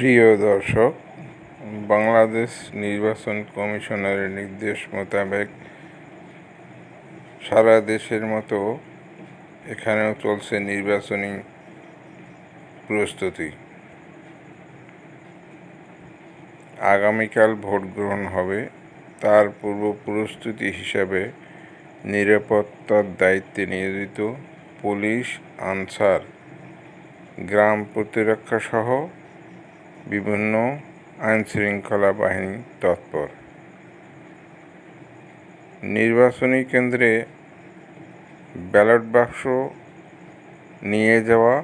প্রিয় দর্শক, বাংলাদেশ নির্বাচন কমিশনের নির্দেশ মোতাবেক সারা দেশের মতো এখানেও চলছে নির্বাচনী প্রস্তুতি। আগামীকাল ভোট গ্রহণ হবে। তার পূর্ব প্রস্তুতি হিসাবে নিরাপত্তার দায়িত্বে নিয়োজিত পুলিশ, আনসার, গ্রাম প্রতিরক্ষা সহ বিভিন্ন আইনশৃঙ্খলা বাহিনী তৎপর। নির্বাচনী কেন্দ্রে ব্যালট বাক্স নিয়ে যাওয়া,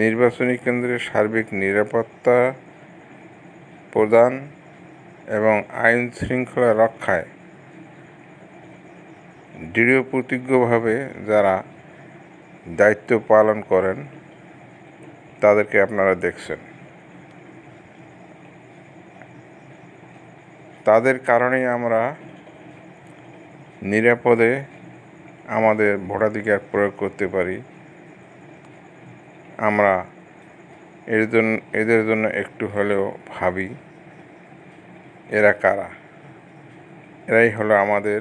নির্বাচনী কেন্দ্রে সার্বিক নিরাপত্তা প্রদান এবং আইন শৃঙ্খলা রক্ষায় দৃঢ় প্রতিজ্ঞভাবে যারা দায়িত্ব পালন করেন তাদেরকে আপনারা দেখছেন। তাদের কারণেই আমরা নিরাপদে আমাদের ভোটাধিকার প্রয়োগ করতে পারি। আমরা এর জন্য এদের জন্য একটু হলেও ভাবি, এরা কারা? এরাই হলো আমাদের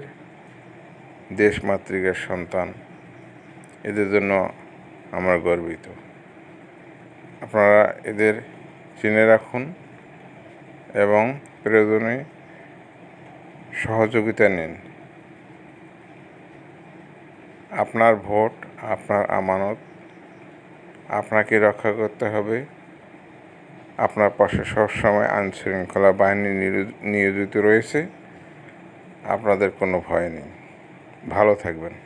দেশমাতৃকার সন্তান। এদের জন্য আমরা গর্বিত। আপনারা এদের চিনে রাখুন এবং প্রয়োজনে সহযোগিতা নিন। আপনার ভোট, আপনার আমানত আপনাকে রক্ষা করতে হবে। আপনার পাশে সবসময় আইনশৃঙ্খলা বাহিনী নিয়োজিত রয়েছে। আপনাদের কোনো ভয় নেই। ভালো থাকবেন।